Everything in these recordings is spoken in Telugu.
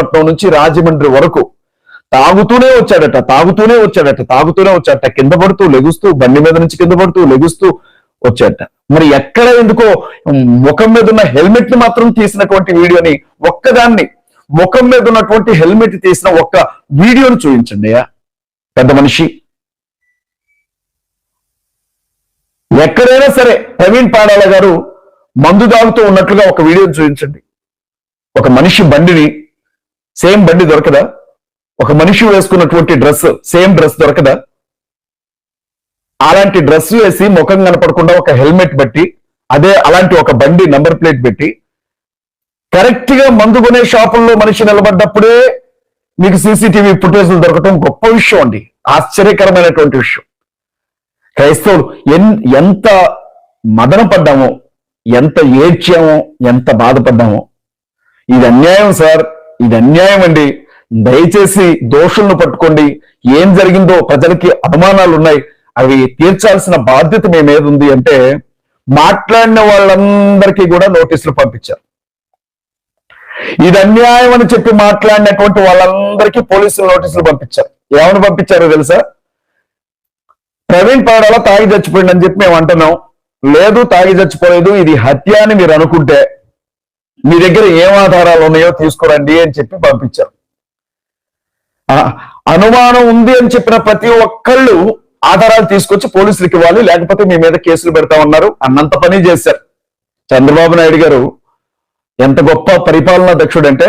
విశాఖపట్నం నుంచి రాజమండ్రి వరకు తాగుతూనే వచ్చాడట తాగుతూనే వచ్చాడట తాగుతూనే వచ్చాడట. కింద పడుతూ లెగుస్తూ బండి మీద నుంచి కింద పడుతూ లెగుస్తూ వచ్చాడట. మరి ఎక్కడ ఎందుకో ముఖం మీద ఉన్న హెల్మెట్ని మాత్రం తీసినటువంటి వీడియోని ఒక్కదాన్ని ముఖం మీద ఉన్నటువంటి హెల్మెట్ తీసిన ఒక్క వీడియోని చూపించండి అయ్యా. పెద్ద మనిషి. ఎక్కడైనా సరే ప్రవీణ్ పాడాల గారు మందు తాగుతూ ఉన్నట్లుగా ఒక వీడియోని చూపించండి. ఒక మనిషి బండిని సేమ్ బండి దొరకదా? ఒక మనిషి వేసుకున్నటువంటి డ్రెస్ సేమ్ డ్రెస్ దొరకదా? అలాంటి డ్రెస్ వేసి ముఖం కనపడకుండా ఒక హెల్మెట్ పెట్టి అదే అలాంటి ఒక బండి నంబర్ ప్లేట్ పెట్టి కరెక్ట్గా మందు కొనే షాపుల్లో మనిషి నిలబడ్డప్పుడే మీకు సీసీటీవీ ఫుటేజ్లు దొరకటం గొప్ప విషయం అండి. ఆశ్చర్యకరమైనటువంటి విషయం. క్రైస్తవులు ఎంత మదన పడ్డామో ఎంత ఏడ్చామో ఎంత బాధపడ్డామో. ఇది అన్యాయం సార్. ఇది అన్యాయం అండి. దయచేసి దోషులను పట్టుకోండి. ఏం జరిగిందో ప్రజలకి అనుమానాలు ఉన్నాయి అవి తీర్చాల్సిన బాధ్యత మీ మీద ఉంది అంటే మాట్లాడిన వాళ్ళందరికీ కూడా నోటీసులు పంపించారు. ఇది అన్యాయం అని చెప్పి మాట్లాడినటువంటి వాళ్ళందరికీ పోలీసులు నోటీసులు పంపించారు. ఏమని పంపించారో తెలుసా? ప్రవీణ్ పాడాల తాగి చచ్చిపోయిందని చెప్పి మేము అంటున్నాం. లేదు తాగి చచ్చిపోలేదు. ఇది హత్య అని మీరు అనుకుంటే మీ దగ్గర ఏం ఆధారాలు ఉన్నాయో తీసుకురండి అని చెప్పి పంపించారు. అనుమానం ఉంది అని చెప్పిన ప్రతి ఒక్కళ్ళు ఆధారాలు తీసుకొచ్చి పోలీసులకు ఇవ్వాలి లేకపోతే మీ మీద కేసులు పెడతామన్నారు. అన్నంత పని చేశారు. చంద్రబాబు నాయుడు గారు ఎంత గొప్ప పరిపాలనా దక్షుడు అంటే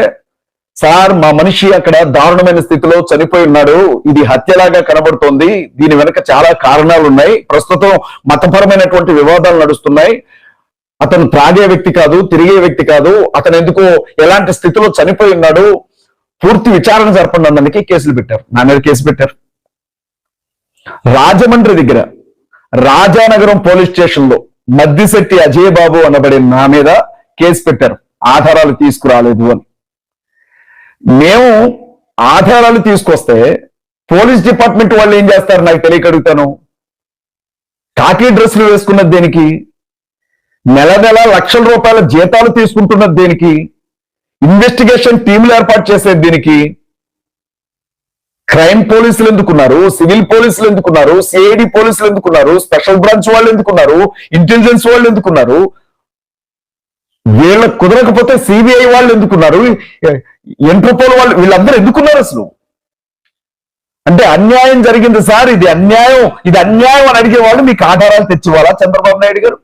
సార్ మా మనిషి అక్కడ దారుణమైన స్థితిలో చనిపోయి ఉన్నాడు. ఇది హత్యలాగా కనబడుతోంది. దీని వెనక చాలా కారణాలు ఉన్నాయి ప్రస్తుతం మతపరమైనటువంటి వివాదాలు నడుస్తున్నాయి. అతను త్రాగే వ్యక్తి కాదు తిరిగే వ్యక్తి కాదు అతను ఎందుకో ఎలాంటి స్థితిలో చనిపోయి ఉన్నాడు పూర్తి విచారణ జరపండి అందరికి కేసులు పెట్టారు. నా మీద కేసు పెట్టారు. రాజమండ్రి దగ్గర రాజానగరం పోలీస్ స్టేషన్లో మద్దిశెట్టి అజయ్ బాబు అనబడే నా మీద కేసు పెట్టారు. ఆధారాలు తీసుకురాలేదు అని. మేము ఆధారాలు తీసుకొస్తే పోలీస్ డిపార్ట్మెంట్ వాళ్ళు ఏం చేస్తారు? నాకు తెలియక అడుగుతాను. కాకి డ్రెస్సులు వేసుకున్నది దేనికి? నెల నెల లక్షల రూపాయల జీతాలు తీసుకుంటున్నది దీనికి? ఇన్వెస్టిగేషన్ టీములు ఏర్పాటు చేసేది దీనికి? క్రైమ్ పోలీసులు ఎందుకున్నారు? సివిల్ పోలీసులు ఎందుకున్నారు? సిఐడి పోలీసులు ఎందుకున్నారు? స్పెషల్ బ్రాంచ్ వాళ్ళు ఎందుకున్నారు? ఇంటెలిజెన్స్ వాళ్ళు ఎందుకున్నారు? వీళ్ళ కుదరకపోతే సిబిఐ వాళ్ళు ఎందుకున్నారు? ఇంటర్పోల్ వాళ్ళు వీళ్ళందరూ ఎందుకున్నారు అసలు? అంటే అన్యాయం జరిగింది సార్ ఇది అన్యాయం ఇది అన్యాయం అని అడిగే వాళ్ళు మీకు ఆధారాలు తెచ్చివ్వాలా చంద్రబాబు నాయుడు గారు?